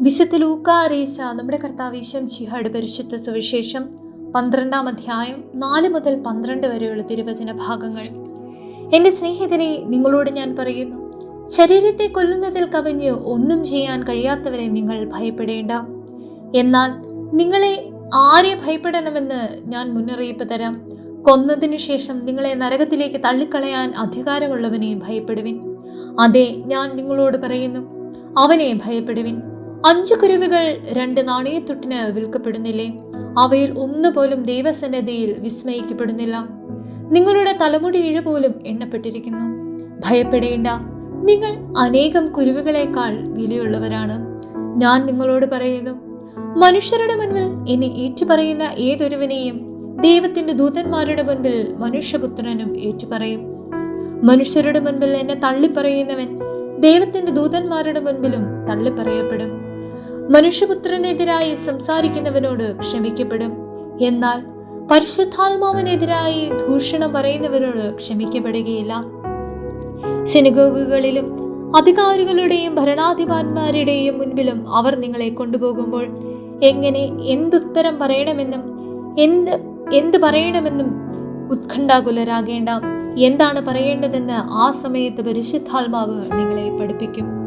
വിശുദ്ധ ലൂക്കാരേശ നമ്മുടെ കർത്താവേശം ഈശം പരിശുദ്ധ സുവിശേഷം പന്ത്രണ്ടാം അധ്യായം നാല് മുതൽ പന്ത്രണ്ട് വരെയുള്ള തിരുവചന ഭാഗങ്ങൾ. എന്റെ സ്നേഹിതരെ നിങ്ങളോട് ഞാൻ പറയുന്നു ശരീരത്തെ കൊല്ലുന്നതിൽ കവിഞ്ഞ് ഒന്നും ചെയ്യാൻ കഴിയാത്തവരെ നിങ്ങൾ ഭയപ്പെടേണ്ട. എന്നാൽ നിങ്ങളെ ആരെ ഭയപ്പെടണമെന്ന് ഞാൻ മുന്നറിയിപ്പ് തരാം. കൊന്നതിനു ശേഷം നിങ്ങളെ നരകത്തിലേക്ക് തള്ളിക്കളയാൻ അധികാരമുള്ളവനെ ഭയപ്പെടുവിൻ. അതെ ഞാൻ നിങ്ങളോട് പറയുന്നു അവനെ ഭയപ്പെടുവിൻ. അഞ്ചു കുരുവികൾ രണ്ട് നാണയത്തൊട്ടിന് വിൽക്കപ്പെടുന്നില്ലേ? അവയിൽ ഒന്നുപോലും ദൈവസന്നദ്ധയിൽ വിസ്മയിക്കപ്പെടുന്നില്ല. നിങ്ങളുടെ തലമുടി ഇഴ പോലും എണ്ണപ്പെട്ടിരിക്കുന്നു. ഭയപ്പെടേണ്ട. നിങ്ങൾ അനേകം കുരുവികളെക്കാൾ വിലയുള്ളവരാണ്. ഞാൻ നിങ്ങളോട് പറയുന്നു മനുഷ്യരുടെ മുൻപിൽ എന്നെ ഏറ്റുപറയുന്ന ഏതൊരുവനെയും ദൈവത്തിന്റെ ദൂതന്മാരുടെ മുൻപിൽ മനുഷ്യപുത്രനും ഏറ്റുപറയും. മനുഷ്യരുടെ മുൻപിൽ എന്നെ തള്ളിപ്പറയുന്നവൻ ദൈവത്തിന്റെ ദൂതന്മാരുടെ മുൻപിലും തള്ളിപ്പറയപ്പെടും. മനുഷ്യപുത്രനെതിരായി സംസാരിക്കുന്നവനോട് ക്ഷമിക്കപ്പെടും. എന്നാൽ പരിശുദ്ധാത്മാവിനെതിരായി ദൂഷണം പറയുന്നവരോട് ക്ഷമിക്കപ്പെടുകയില്ല. സിനഗോഗുകളിലും അധികാരികളുടെയും ഭരണാധിപന്മാരുടെയും മുൻപിലും അവർ നിങ്ങളെ കൊണ്ടുപോകുമ്പോൾ എങ്ങനെ എന്തുത്തരം പറയണമെന്നും എന്ത് എന്ത് പറയണമെന്നും ഉത്കണ്ഠാകുലരാകേണ്ട എന്താണ് പറയേണ്ടതെന്ന് ആ സമയത്ത് പരിശുദ്ധാത്മാവ് നിങ്ങളെ പഠിപ്പിക്കും.